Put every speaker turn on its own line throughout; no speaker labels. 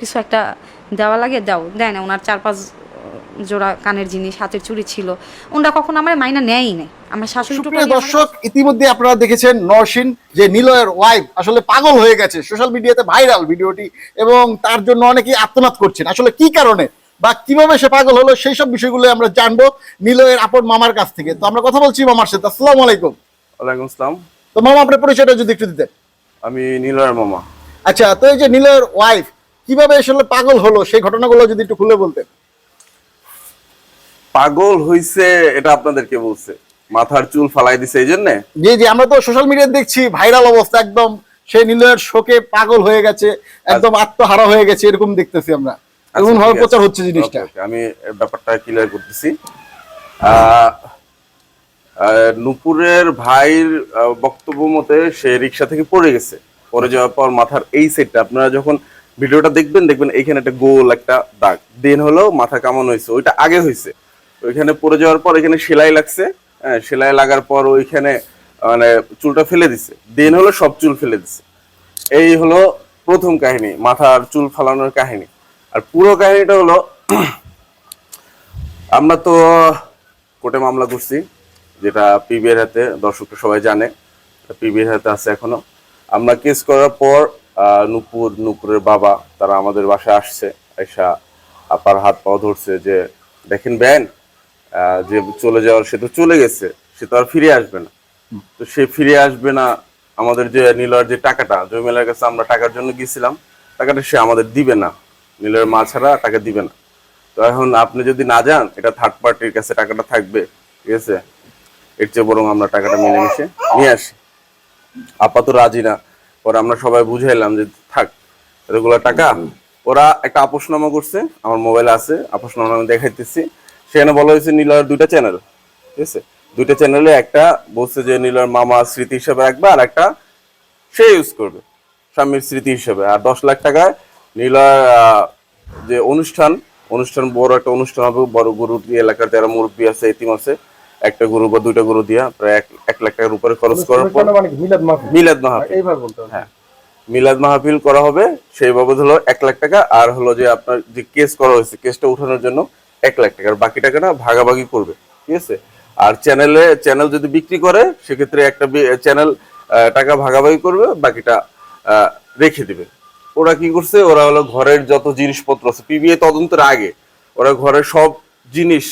কিছু একটা দেওয়া লাগে দাও। দেয় না ওনার চার পাঁচ জোড়া কানের জিনিস হাতের চুড়ি ছিল। ওনারা কখনো আমার মাইনা নেয়ই নাই। আমার শাশুড়ি
সুপ্রিয় দর্শক ইতিমধ্যে আপনারা দেখেছেন নরসিন যে নিলয়ের ওয়াইফ আসলে পাগল হয়ে গেছে। সোশ্যাল মিডিয়াতে ভাইরাল ভিডিওটি এবং তার জন্য অনেকেই আত্মনাদ করছেন। আসলে কি কারণে বা কীভাবে সে পাগল হলো সেই সব বিষয়গুলো আমরা জানব নিলয়ের আপন মামার কাছ থেকে। তো আমরা কথা বলছি মামার সাথে। আসসালামু আলাইকুম।
ওয়ালাইকুম আসসালাম।
তো মামা আপনার পরিচয়টা যদি একটু দিতেন।
আমি নীলয়ের মামা।
আচ্ছা তো এই যে নিলয়ের ওয়াইফ কীভাবে আসলে পাগল হলো? সেই ঘটনাগুলো যদি একটু খুলে বলতেন।
পাগল হইছে এটা আপনাদেরকে বলছে। মাথার চুল ফালাই দিছে এই জন্যে?
জি জি আমরা তো সোশ্যাল মিডিয়াতে দেখছি ভাইরাল অবস্থা একদম। সেই নিলয়ের শোকে পাগল হয়ে গেছে একদম আত্মহারা হয়ে গেছে এরকম দেখতেছি আমরা। এমন ভাবে প্রচার হচ্ছে জিনিসটা।
আমি ব্যাপারটা ক্লিয়ার করতেছি। নুপুরের ভাইয়ের বক্তব্য মতে সে রিক্সা থেকে পড়ে গেছে। পড়ে যাওয়ার পর মাথার এই সাইডটা আপনারা যখন ভিডিওটা দেখবেন দেখবেন এখানে একটা গোল, একটা দাগ। দেন হলো মাথা কামানো হয়েছে, ওইটা আগে হয়েছে। ওইখানে পড়ে যাওয়ার পর এখানে সেলাই লাগছে হ্যাঁ সেলাই লাগার পর ওইখানে মানে চুলটা ফেলে দিছে। দেন হলো সব চুল ফেলে দিছে। এই হলো প্রথম কাহিনী, মাথার চুল ফালানোর কাহিনী। আর পুরো কাহিনীটা হলো, আমরা তো কোর্টে মামলা করছি, যেটা পিবিএর হাতে, দর্শকরা সবাই জানে পিবিএর হাতে আছে এখনও। আমরা কেস করার পর নুপুর নুপুরের বাবা তারা আমাদের বাসায় আসছে। এসা আপার হাত পাও ধরছে যে দেখেন ব্যান যে চলে যাওয়ার সে তো চলে গেছে সে তো আর ফিরে আসবে না। তো সে ফিরে আসবে না আমাদের যে নীলর যে টাকাটা জমিলার কাছে আমরা টাকার জন্য গিয়েছিলাম টাকাটা সে আমাদের দিবে না। নীলের মা ছাড়া টাকা দিবে না। তো এখন আপনি যদি না যান এটা থার্ড পার্টির কাছে টাকাটা থাকবে ঠিক আছে? এর চেয়ে বরং আমরা টাকাটা মিলেমিশে নিয়ে আসি। আপাতত রাজি না। পরে আমরা সবাই বুঝাইলাম যে, থাক এগুলো টাকা, ওরা একটা আপোষনামা করছে, আমার মোবাইলে আছে, আপোষনামা আমি দেখাইতেছি। সেখানে বলা হয়েছে নীলার দুইটা চ্যানেল ঠিক আছে? দুইটা চ্যানেলে একটা বলছে যে নীলার মামা স্মৃতি হিসাবে রাখবে, আর একটা সে ইউজ করবে, স্বামীর স্মৃতি হিসেবে। আর দশ লাখ টাকায় নীলার যে অনুষ্ঠান অনুষ্ঠান বড় একটা অনুষ্ঠান হবে, বড় গরু এলাকার যারা মুরব্বী আছে, এতিম আছে একটা গরু বা দুইটা গরু দিয়া প্রায় এক লাখ টাকার উপরে খরচ করার পর
মানে মিলাদ মাহফিল?
মিলাদ মাহফিল।
এইভাবে বলতে
হ্যাঁ। মিলাদ মাহফিল করা হবে সেই বাবদ হলো এক লাখ টাকা। আর হলো যে আপনার যে কেস করা হয়েছে কেসটা উঠানোর জন্য এক লাখ টাকা। আর বাকি টাকাটা ভাগাভাগি করবে ঠিক আছে? আর চ্যানেলে চ্যানেল যদি বিক্রি করে সেক্ষেত্রে একটা চ্যানেল টাকা ভাগাভাগি করবে বাকিটা আহ, রেখে দিবে। ওরা কি করছে? ওরা হলো ঘরের যত জিনিসপত্র আছে পিবিএ তদন্তের আগে ওরা ঘরের সব জিনিস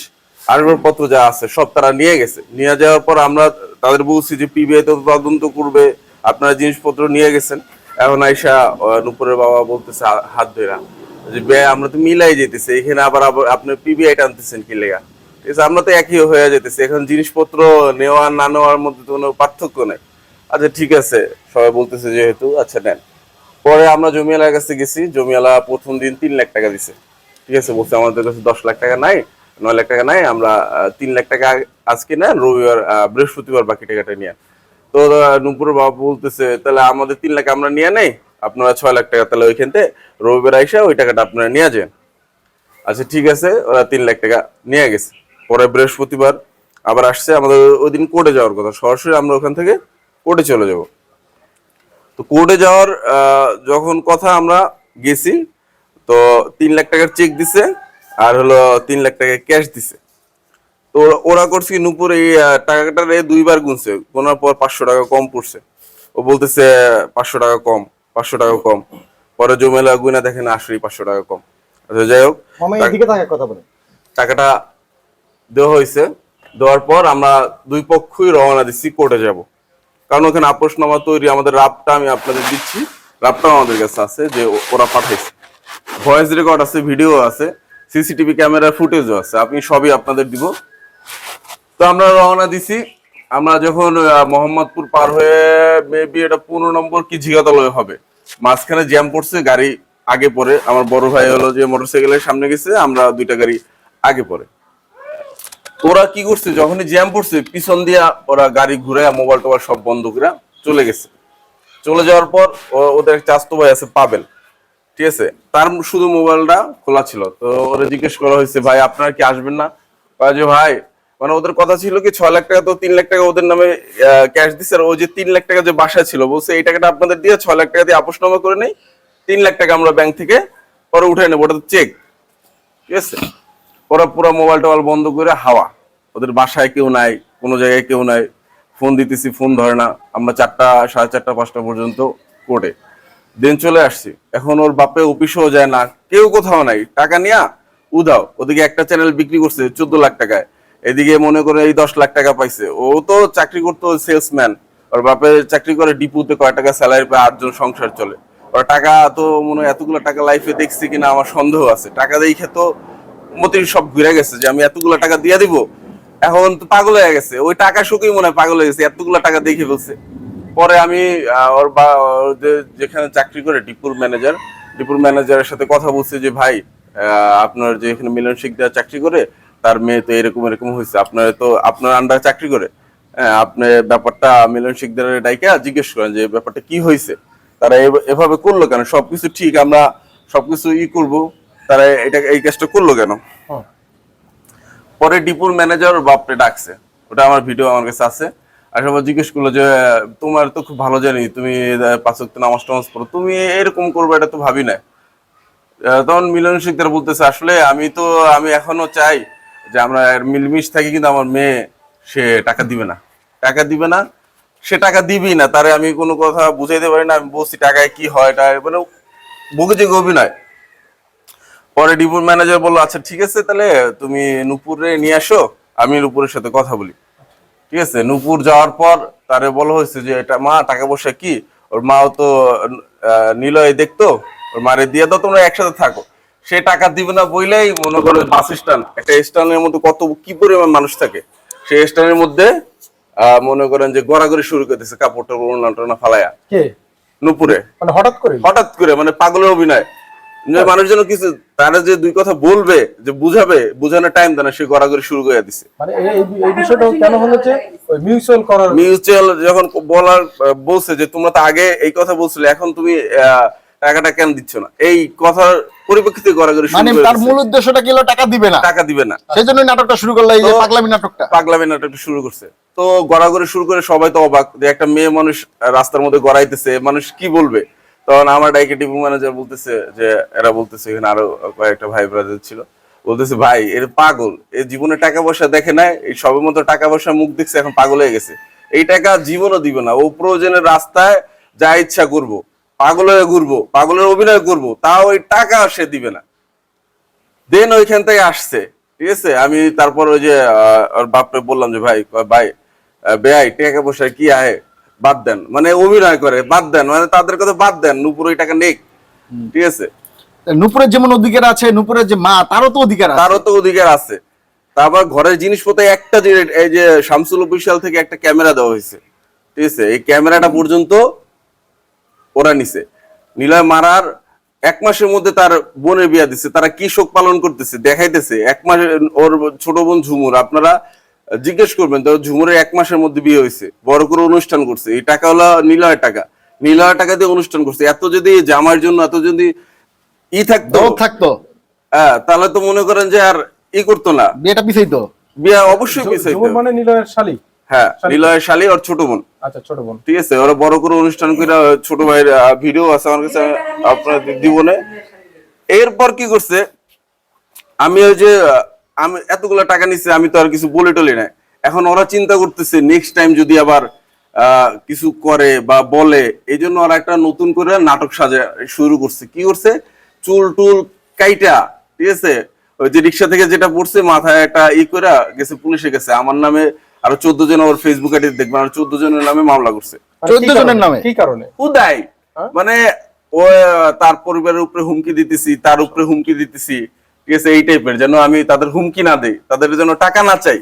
আসবাবপত্র যা আছে সব তারা নিয়ে গেছে। নিয়ে যাওয়ার পর আমরা তাদের বলছি যে পিবিআই তো তদন্ত করবে, আপনারা জিনিসপত্র নিয়ে গেছেন। এখন আইসা নুপুরের বাবা বলতেছে হাত ধরা যে ব্যয় আমরা তো মিলাই যেতেছে এখানে আবার আবার আপনি পিবিআই টানতেছেন কি লেগা? ঠিক আছে, আমরা তো একই হয়ে যেতেছে এখন জিনিসপত্র নেওয়া, না নেওয়ার মধ্যে তো কোনো পার্থক্য নেই। আচ্ছা ঠিক আছে, সবাই বলতেছে যেহেতু আচ্ছা নেন। পরে আমরা জমিয়ালার কাছে গেছি জমিয়ালা প্রথম দিন তিন লাখ টাকা দিছে। ঠিক আছে, বলছে, আমাদের কাছে দশ লাখ টাকা নাই নয় লাখ টাকা নাই, আমরা তিন লাখ টাকা আজকে নেন রবিবার বৃহস্পতিবার বাকি টাকাটা নিয়ে। তো নুপুর বাবা বলতেছে, তাহলে আমাদের তিন লাখ আমরা নিয়ে নেই, আপনারা ছয় লাখ টাকা তাহলে ওইখান থেকে রবিবার আইসা ওই টাকাটা আপনারা নিয়ে যান। আচ্ছা ঠিক আছে, ওরা তিন লাখ টাকা নিয়ে গেছে। পরে বৃহস্পতিবার আবার আসছে, আমাদের ওই দিন কোর্টে যাওয়ার কথা। সরাসরি আমরা ওখান থেকে কোর্টে চলে যাব। তো কোর্টে যাওয়ার যখন কথা আমরা গেছি, তো তিন লাখ টাকার চেক দিছে। আর হলো তিন লাখ টাকা ক্যাশ দিছে। তো ওরা- করছে কি নুপুর এই টাকাটা দুইবার গুনছে। গোনার পর পাঁচশো টাকা কম পড়ছে। ও বলতেছে পাঁচশো টাকা কম পাঁচশো টাকা কম। পরে জমেলা গুনা দেখেন আসলেই পাঁচশো টাকা কম। আচ্ছা যাই হোক
কথা বলে
টাকাটা দেওয়া হয়েছে। দেওয়ার পর আমরা দুই পক্ষই রওনা দিচ্ছি কোর্টে যাব। কারণ ওখানে আপোষনামা তৈরি আমাদের রাপটা আমি আপনাদের দিচ্ছি। রাপটাও আমাদের কাছে আছে যে ওরা পাঠাইছে। ভয়েস রেকর্ড আছে ভিডিও আছে। সিসিটিভি ক্যামেরার ফুটেজও আছে। আমি সবই আপনাদের দিব। তো আমরা রওনা দিছি। আমরা যখন মোহাম্মদপুর পার হয়ে মেবি এটা পনেরো নম্বর কি ঝিগাতলয় হবে। মাঝখানে জ্যাম পড়ছে, গাড়ি আগে পরে আমার বড় ভাই হলো যে মোটরসাইকেলের সামনে গেছে, আমরা দুইটা গাড়ি আগে পরে ওরা কি করছে, যখনই জ্যাম পড়ছে, পিছন দিয়া ওরা গাড়ি ঘুরে মোবাইল টোবাইল সব বন্ধ করে চলে গেছে। চলে যাওয়ার পর ওদের চাস্তো ভাই আছে পাবেল। ঠিক আছে? তার শুধু মোবাইলটা খোলা ছিল। তো ওরা জিজ্ঞেস করা হয়েছে, ভাই, আপনারা কি আসবেন না? যে, ভাই মানে ওদের কথা ছিল কি, ছয় লাখ টাকা তো তিন লাখ টাকা ওদের নামে ক্যাশ দিচ্ছে আর ওই যে তিন লাখ টাকা যে বাসায় ছিল, বলছে, এই টাকাটা আপনাদের দিয়ে ছয় লাখ টাকা দিয়ে আপোষনামা করে নেই, তিন লাখ টাকা আমরা ব্যাংক থেকে পরে উঠে নেব, ওটা তো চেক ঠিক আছে? ওরা পুরো মোবাইল টোবাইল বন্ধ করে হাওয়া। ওদের বাসায় কেউ নাই, কোনো জায়গায় কেউ নাই। ফোন দিতেছি, ফোন ধরে না। আমরা চারটা, সাড়ে চারটা, পাঁচটা পর্যন্ত কোর্টে দিন চলে আসছি। এখন ওর বাপে অফিসেও যায় না, কেউ কোথাও নাই। টাকা নিয়া উদাও ওদিকে একটা চ্যানেল বিক্রি করছে চোদ্দ লাখ টাকায়। এদিকে মনে করে এই দশ লাখ টাকা পাইছে। ও তো চাকরি করতো সেলসম্যান ওর বাপে চাকরি করে ডিপুতে কয় টাকা স্যালারি পায়, আটজন সংসার চলে। ওর টাকা তো মনে হয় এতগুলো টাকা লাইফে দেখছি কিনা আমার সন্দেহ আছে। টাকা দেখে তো মতির সব ঘুরে গেছে যে আমি এতগুলো টাকা দিয়ে দিব। এখন তো পাগল হয়ে গেছে। ওই টাকা শুকেই মনে হয় পাগল হয়ে গেছে, এতগুলো টাকা দেখে ফেলছে। পরে আমি ওর বা যেখানে চাকরি করে ডিপুর ম্যানেজার ডিপুর ম্যানেজারের সাথে কথা বলছি যে ভাই আপনার যে এখানে মিলন শিকদার চাকরি করে তার মেয়ে তো এরকম এরকম হয়েছে। আপনার তো আপনার আন্ডার চাকরি করে। হ্যাঁ, আপনি ব্যাপারটা মিলন শিকদারের ডাইকে জিজ্ঞেস করেন যে ব্যাপারটা কি হয়েছে? তারা এভাবে করল কেন? সবকিছু ঠিক আমরা সবকিছু ই করব। তারা এটা এই কাজটা করল কেন? পরে ডিপুর ম্যানেজার বাপরে ডাকছে। ওটা আমার ভিডিও আমার কাছে আছে। আর সবাই জিজ্ঞেস করল যে, তোমার তো খুব ভালো জানি, তুমি পাঁচ নামাজ টামাজ পড়ো, তুমি এরকম করবে এটা তো ভাবি না তখন মিলন শিকদার বলতেছে, আসলে আমি তো, আমি এখনও চাই যে আমরা মিলমিশ থাকি, কিন্তু আমার মেয়ে, সে টাকা দিবে না। টাকা দিবে না, সে টাকা দিবি না, তারে আমি কোনো কথা বুঝাইতে পারি না, আমি বলছি টাকায় কি হয়, এটা মানে বকেছে অভিনয় পরে ডিপুর ম্যানেজার বলল আচ্ছা ঠিক আছে, তাহলে তুমি নুপুরে নিয়ে আসো, আমি নুপুরের সাথে কথা বলি। ঠিক আছে নুপুর যাওয়ার পর তারে বলা হয়েছে যে এটা মা টাকা পয়সা কি? ওর মাও তো নিলয় দেখতো ওর মারে দিয়ে দাও তোমরা একসাথে থাকো। সে টাকা দিবে না বইলেই মনে করো বাস স্ট্যান্ড একটা স্ট্যান্ডের মধ্যে কত কি পরিমাণ মানুষ থাকে? সেই স্ট্যান্ডের মধ্যে আহ, মনে করেন যে গড়াগড়ি শুরু করতেছে কাপড় টাপড় টোনা ফালায়া নুপুরে।
মানে হঠাৎ করে?
হঠাৎ করে মানে পাগলের অভিনয়। মানুষজন কিছু তারা যে দুই কথা বলবে যে বুঝাবে বুঝানোর টাইম দেয় না সে গড়াগড়ি শুরু করে দিছে।
মানে এই এই- এই বিষয়টা কেন হলো যে মিউচুয়াল করার
মিউচুয়াল যখন বলার বলছে যে তোমরা তো আগে এই কথা বলছিলে এখন তুমি টাকাটা কেন দিচ্ছ না? এই কথার পরিপ্রেক্ষিতে গড়াগড়ি শুরু
মানে তার মূল উদ্দেশ্যটা কি হলো? টাকা দিবে না।
টাকা দিবে না।
সেই জন্যই নাটকটা শুরু করল এই যে পাগলামি নাটকটা।
পাগলামি নাটকটা শুরু করছে। তো গড়াগড়ি শুরু করে সবাই তো অবাক যে একটা মেয়ে মানুষ রাস্তার মধ্যে গড়াইতেছে মানুষ কি বলবে? তখন আমার ডাইকে টিভি ম্যানেজার বলতেছে যে, এরা বলতেছে এখানে আরও কয়েকটা ভাই ব্রাদার ছিল। বলতেছে, ভাই, এর পাগল। এর জীবনে টাকা পয়সা দেখে নাই, এই সবে মতো টাকা পয়সা মুখ দেখছে, এখন পাগল হয়ে গেছে। এই টাকা জীবনও দিবে না। ও প্রয়োজনের রাস্তায় যা ইচ্ছা করব। পাগল হয়ে ঘুরবো, পাগলের অভিনয় করব, তাও ওই টাকা সে দিবে না। দেন ওইখান থেকে আসছে। ঠিক আছে? আমি তারপর ওই যে ওর বাপরে বললাম যে, ভাই ভাই বেয়াই টাকা পয়সা কি আহে বাদ দেন মানে অভিনয় করে বাদ দেন মানে তাদের কথা বাদ দেন নুপুর ওই টাকা নেই। ঠিক আছে?
নুপুরের যেমন অধিকার আছে নুপুরের যে মা তারও তো অধিকার আছে।
তারও তো অধিকার আছে। তারপর ঘরের জিনিসপত্র একটা যে এই যে শামসুল অফিসিয়াল থেকে একটা ক্যামেরা দেওয়া হয়েছে। ঠিক আছে? এই ক্যামেরাটা পর্যন্ত ওরা নিছে। নিলয় মারার এক মাসের মধ্যে তার বোনের বিয়া দিছে। তারা কি শোক পালন করতেছে দেখাইতেছে। এক মাস ওর ছোট বোন ঝুমুর আপনারা জিজ্ঞেস করবেন তো ঝুমুরের এক মাসের মধ্যে বিয়ে হয়েছে বড় করে অনুষ্ঠান করছে এই টাকা হলো নিলয়ের টাকা নিলয়ের টাকা দিয়ে অনুষ্ঠান করছে এত যদি জামার জন্য এত যদি ই থাকতো?
থাকতো।
হ্যাঁ তাহলে তো মনে করেন যে আর ই করতো না।
বিয়েটা পিছাই তো
বিয়া অবশ্যই পিছাইতো।
ঝুমুর মানে নিলয়ের শালি?
হ্যাঁ নিলয়ের শালী আর ছোট বোন।
আচ্ছা ছোট বোন।
ঠিক আছে ওরা বড় করে অনুষ্ঠান করে ছোট ভাইয়ের ভিডিও আছে আমার কাছে আপনার দিব না। এরপর কি করছে? আমি ওই যে আমি এতগুলো টাকা নিচ্ছে আমি তো আর কিছু বলে টলি না এখন ওরা চিন্তা করতেছে নেক্সট টাইম যদি আবার কিছু করে বা বলে এই জন্য ওরা একটা নতুন করে নাটক সাজা শুরু করছে। কি করছে? চুল টুল কাইটা ঠিক আছে? ওই যে রিক্সা থেকে যেটা পড়ছে মাথায় একটা ই করে গেছে পুলিশে গেছে। আমার নামে আরও চোদ্দ জন ওর ফেসবুক আইডি দেখবেন আর চোদ্দ জনের নামে মামলা করছে।
মানে
14
কি কারণে?
জনের নামে?
কি কারণে?
উদয়
হ্যাঁ?
মানে ও তার পরিবারের উপরে হুমকি দিতেছি তার উপরে হুমকি দিতেছি। ঠিক আছে এই টাইপের যেন আমি তাদের হুমকি না দেই তাদের যেন টাকা না চাই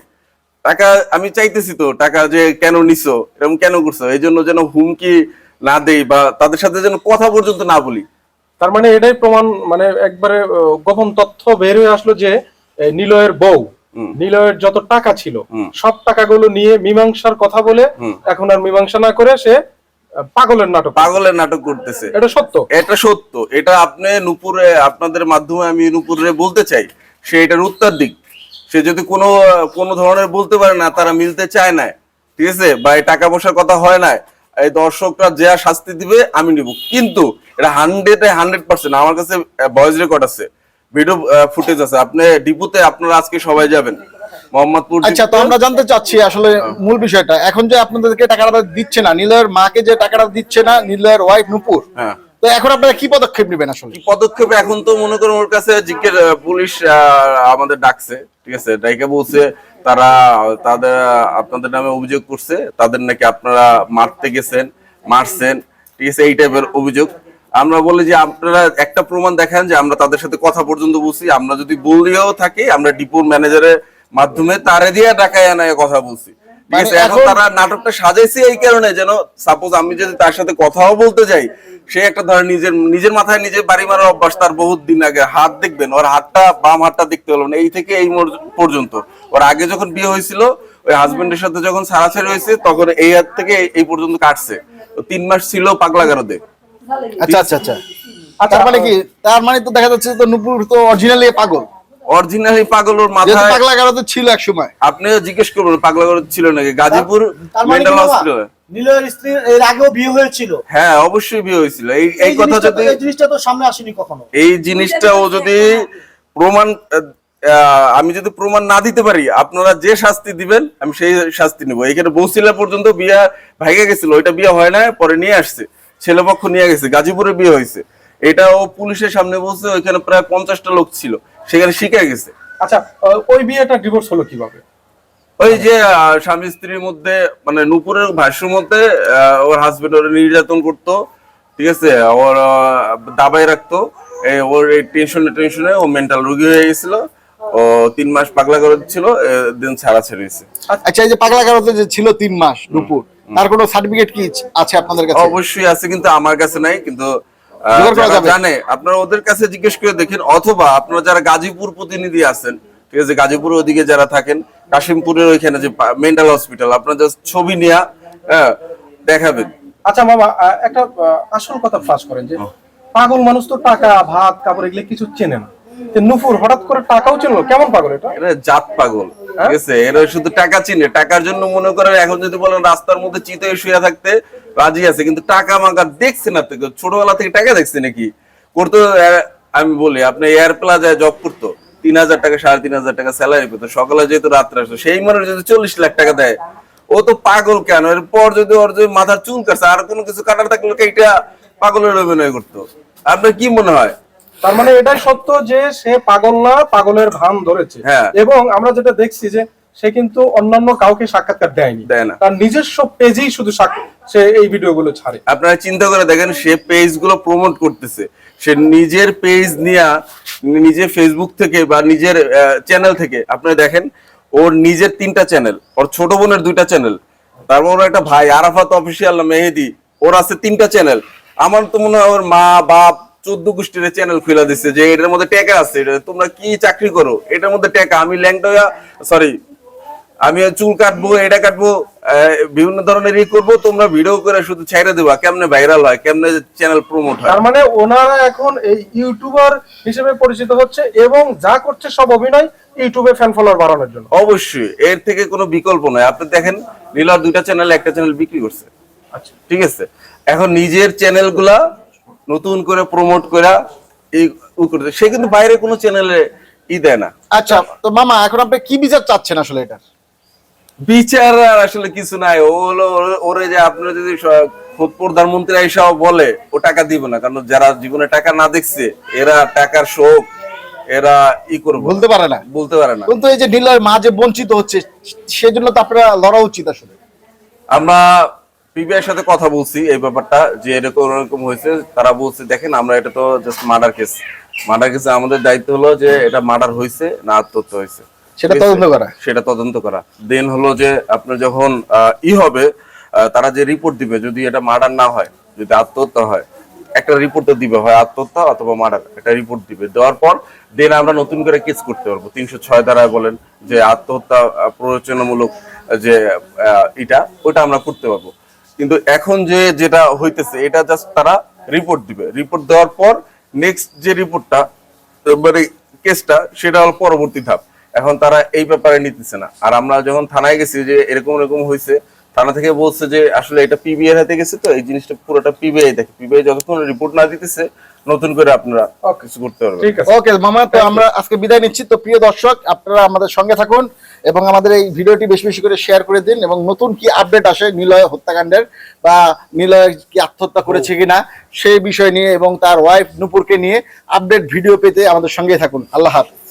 টাকা আমি চাইতেছি তো টাকা যে কেন নিছো এরকম কেন করছ এই জন্য যেন হুমকি না দেই বা তাদের সাথে যেন কথা পর্যন্ত না বলি
তার মানে এটাই প্রমাণ মানে একবারে গোপন তথ্য বের হয়ে আসলো যে নিলয়ের বউ। নিলয়ের যত টাকা ছিল। সব টাকাগুলো নিয়ে মীমাংসার কথা বলে। এখন আর মীমাংসা না করে সে পাগলের নাটক।
পাগলের নাটক করতেছে।
এটা সত্য?
এটা সত্য। এটা আপনি নুপুরে আপনাদের মাধ্যমে আমি নুপুরে বলতে চাই সে এটার উত্তর দিক। সে যদি কোনো কোনো ধরনের বলতে পারে না তারা মিলতে চায় না ঠিক আছে? বা এই টাকা পয়সার কথা হয় না এই দর্শকরা যে শাস্তি দিবে আমি নিব। কিন্তু এটা হান্ড্রেড হান্ড্রেড পার্সেন্ট আমার কাছে ভয়েস রেকর্ড আছে। ভিডিও ফুটেজ আছে। আপনি ডিপুতে আপনারা আজকে সবাই যাবেন। মোহাম্মদপুর
আচ্ছা তো আমরা জানতে চাচ্ছি আসলে মূল বিষয়টা। এখন যে আপনাদেরকে টাকাটা দিচ্ছে না নিলয়ের মাকে যে টাকাটা দিচ্ছে না নিলয়ের ওয়াইফ নুপুর
হ্যাঁ।
তো এখন আপনারা কি পদক্ষেপ নেবেন আসলে?
পদক্ষেপ? এখন তো মনে করেন ওর কাছে জিজ্ঞেস পুলিশ আমাদের ডাকছে ঠিক আছে? ডাইকে বলছে তারা তাদের আপনাদের নামে অভিযোগ করছে তাদের নাকি আপনারা মারতে গেছেন মারছেন ঠিক আছে? এই টাইপের অভিযোগ। আমরা বলি যে আপনারা একটা প্রমাণ দেখান যে আমরা তাদের সাথে কথা পর্যন্ত বলছি। আমরা যদি বলিও থাকি আমরা ডিপোর ম্যানেজারের মাধ্যমে তারে দিয়ে ডাকায় আনায় কথা বলছি। ঠিক আছে
মানে
এখন তারা নাটকটা সাজাইছে এই কারণে যেন সাপোজ আমি যদি তার সাথে কথাও বলতে যাই সে একটা ধর নিজের নিজের মাথায় নিজে বাড়ি মারার অভ্যাস তার বহুত দিন আগে। হাত দেখবেন ওর হাতটা বাম হাতটা দেখতে হলো না। এই থেকে এই পর্যন্ত। ওর আগে যখন বিয়ে হয়েছিল ওই হাজবেন্ডের সাথে যখন ছাড়াছাড়ি হয়েছে তখন এই হাত থেকে এই- পর্যন্ত কাটছে। তো তিন মাস ছিল পাগলা গারদে।
আচ্ছা আচ্ছা আচ্ছা। তার মানে কি? তার মানে তো দেখা যাচ্ছে তো নুপুর তো অরিজিনালি পাগল।
অরিজিনালি পাগল ওর
যেহেতু
মাথায়
পাগলা গারদে ছিল এক সময়।
আপনিও জিজ্ঞেস করবেন পাগলা ছিল নাকি? গাজীপুর
মানে
মেন্টাল? হসপিটালে।
স্ত্রীর এর আগেও বিয়ে হয়েছিল।
হ্যাঁ অবশ্যই বিয়ে হয়েছিল। এই এই কথা যদি
এই জিনিসটা তো সামনে আসেনি কখনো।
এই জিনিসটা ও যদি প্রমাণ আমি যদি প্রমাণ না দিতে পারি আপনারা যে শাস্তি দিবেন আমি সেই শাস্তি নেব। এখানে বৌসিলা পর্যন্ত বিয়া ভাইগে গেছিল। ওইটা বিয়ে হয় না পরে নিয়ে আসছে। ছেলে পক্ষ নিয়ে গেছে। গাজীপুরে বিয়ে হয়েছে। এটা ও পুলিশের সামনে বলছে ওইখানে প্রায় পঞ্চাশটা লোক ছিল সেখানে শিখে গেছে।
আচ্ছা ওই বিয়েটা ডিভোর্স হলো কীভাবে?
ওই যে স্বামী স্ত্রীর মধ্যে মানে নুপুরের ভাষ্যের মধ্যে ওর হাজবেন্ড ওর নির্যাতন করতো ঠিক আছে? ওর দাবাই রাখতো ওর এই টেনশনে টেনশনে ও মেন্টাল রোগী হয়ে গেছিল ও তিন মাস পাগলা করে দিচ্ছিল দিন ছাড়া ছেড়েছে
আচ্ছা এই যে পাগলা গারদে যে ছিল তিন মাস নুপুর তার কোনো সার্টিফিকেট কি আছে আপনাদের কাছে?
অবশ্যই আছে কিন্তু আমার কাছে নাই কিন্তু জানে আপনারা ওদের কাছে জিজ্ঞেস করে দেখেন অথবা আপনারা যারা গাজীপুর প্রতিনিধি আছেন ঠিক আছে গাজীপুর ওদিকে যারা থাকেন কাশিমপুরের ওইখানে যে মেন্টাল হসপিটাল আপনারা জাস্ট ছবি নিয়ে দেখাবেন।
আচ্ছা মামা একটা আসল কথা ফাঁস করেন যে পাগল মানুষ তো টাকা ভাত কাপড় এগুলো কিছু চেনে না। নুপুর হঠাৎ করে টাকাও চেনলো কেমন পাগল এটা
জাত পাগল। আছে, এরা শুধু টাকা চিনে। টাকার জন্য মনে করেন এখন যদি বলেন রাস্তার মধ্যে শুয়ে থাকতে রাজি আছে, কিন্তু টাকা দেখছে না তো ছোটবেলা থেকে টাকা দেখছে নাকি? করতো আমি বলি, আপনি এয়ার প্লাজায় জব করতো, তিন হাজার টাকা, সাড়ে তিন হাজার টাকা স্যালারি পেতো, সকালে যেহেতু রাত্রে আসতো, সেই মানুষ যদি চল্লিশ লাখ টাকা দেয়, ও তো পাগল কেন? এরপর যদি ওর যদি মাথার চুল কাটছে, আর কোনো কিছু কাটার থাকলে এটা পাগলের অভিনয় করতো। আপনার কি মনে হয়?
তার মানে এটাই সত্য যে সে পাগল না পাগলের ভান ধরেছে।
হ্যাঁ।
এবং আমরা যেটা দেখছি যে সে কিন্তু অন্যান্য কাউকে সাক্ষাৎকার দেয়নি।
দেয় না।
তার নিজস্ব পেজেই শুধু সে এই ভিডিওগুলো ছাড়ে।
আপনারা চিন্তা করে দেখেন সে পেজগুলো প্রমোট করতেছে। সে নিজের পেজ নিয়ে নিজের ফেসবুক থেকে বা নিজের চ্যানেল থেকে আপনারা দেখেন ওর নিজের তিনটা চ্যানেল ওর ছোট বোনের দুইটা চ্যানেল তারপর ওর একটা ভাই আরাফাত অফিসিয়াল মেহেদি ওর আছে তিনটা চ্যানেল আমার তো মনে হয় ওর মা বাপ চোদ্দ গোষ্ঠীর চ্যানেল খুলে দিচ্ছে যে এটার মধ্যে টাকা আছে এটা তোমরা কি চাকরি করো? এটার মধ্যে টাকা আমি ল্যাংটা সরি আমি চুল কাটবো এটা কাটবো বিভিন্ন ধরনের ই করব তোমরা ভিডিও করে শুধু ছেড়ে দেবা কেমনে ভাইরাল হয় কেমনে চ্যানেল প্রমোট হয়?
তার মানে ওনারা এখন এই ইউটিউবার হিসেবে পরিচিত হচ্ছে এবং যা করছে সব অভিনয় ইউটিউবে ফ্যান ফলোয়ার বাড়ানোর জন্য।
অবশ্যই এর থেকে কোনো বিকল্প নয়। আপনি দেখেন নীলার দুইটা চ্যানেল একটা চ্যানেল বিক্রি করছে।
আচ্ছা।
ঠিক আছে? এখন নিজের চ্যানেলগুলা নতুন করে প্রমোট করা এই করতে। সে কিন্তু বাইরে কোনো চ্যানেলে ই দেয় না।
আচ্ছা তো মামা এখন আপনি কি বিচার চাচ্ছেন আসলে এটা
বিচার আর আসলে কিছু নাই। ও হলো ওর- যে আপনার যদি খোদ প্রধানমন্ত্রী এসব বলে ও টাকা দিব না। কারণ যারা জীবনে টাকা না দেখছে এরা টাকার শোক এরা ই করব
বলতে পারে না।
বলতে পারে না।
কিন্তু এই যে নিলয়ের মা যে বঞ্চিত হচ্ছে সেজন্য তো আপনারা লড়া উচিত আসলে।
আমরা পিবিআর সাথে কথা বলছি এই ব্যাপারটা যে এরকম এরকম হয়েছে তারা বলছে দেখেন আমরা এটা তো জাস্ট মার্ডার কেস মার্ডার কেসে আমাদের দায়িত্ব হলো যে এটা মার্ডার হয়েছে না আত্মহত্যা হয়েছে।
সেটা তদন্ত করা।
সেটা তদন্ত করা। দেন হলো যে আপনার যখন ই হবে তারা যে রিপোর্ট দিবে যদি এটা মার্ডার না হয় যদি আত্মহত্যা হয় একটা রিপোর্ট তো দিবে হয় আত্মহত্যা অথবা মার্ডার একটা রিপোর্ট দিবে। দেওয়ার পর দেন আমরা নতুন করে কেস করতে পারব। তিনশো ছয় দ্বারায় বলেন যে আত্মহত্যা প্ররোচনামূলক যে এটা ওটা আমরা করতে পারব। কিন্তু এখন যে যেটা হইতেছে, এটা জাস্ট তারা রিপোর্ট দিবে। রিপোর্ট দেওয়ার পর নেক্সট যে রিপোর্টটা মানে কেসটা সেটা হল পরবর্তী ধাপ। এখন তারা এই ব্যাপারে নিতেছে না। আর আমরা যখন থানায় গেছি যে এরকম এরকম হয়েছে থানা থেকে বলছে যে আসলে এটা পিবিআই হাতে গেছে তো, এই জিনিসটা পুরোটা পিবিআই দেখে। পিবিআই যতক্ষণ রিপোর্ট না দিতেছে নতুন করে আপনারা কিছু করতে পারবেন।
ঠিক আছে।
ওকে মামা তো আমরা আজকে বিদায় নিচ্ছি। তো প্রিয় দর্শক আপনারা আমাদের সঙ্গে থাকুন এবং আমাদের এই ভিডিওটি বেশি বেশি করে শেয়ার করে দিন এবং নতুন কি আপডেট আসে নিলয় হত্যাকাণ্ডের বা নিলয় কি আত্মহত্যা করেছে কিনা সেই বিষয় নিয়ে এবং তার ওয়াইফ নুপুরকে নিয়ে আপডেট ভিডিও পেতে আমাদের সঙ্গে থাকুন। আল্লাহ হাফিজ।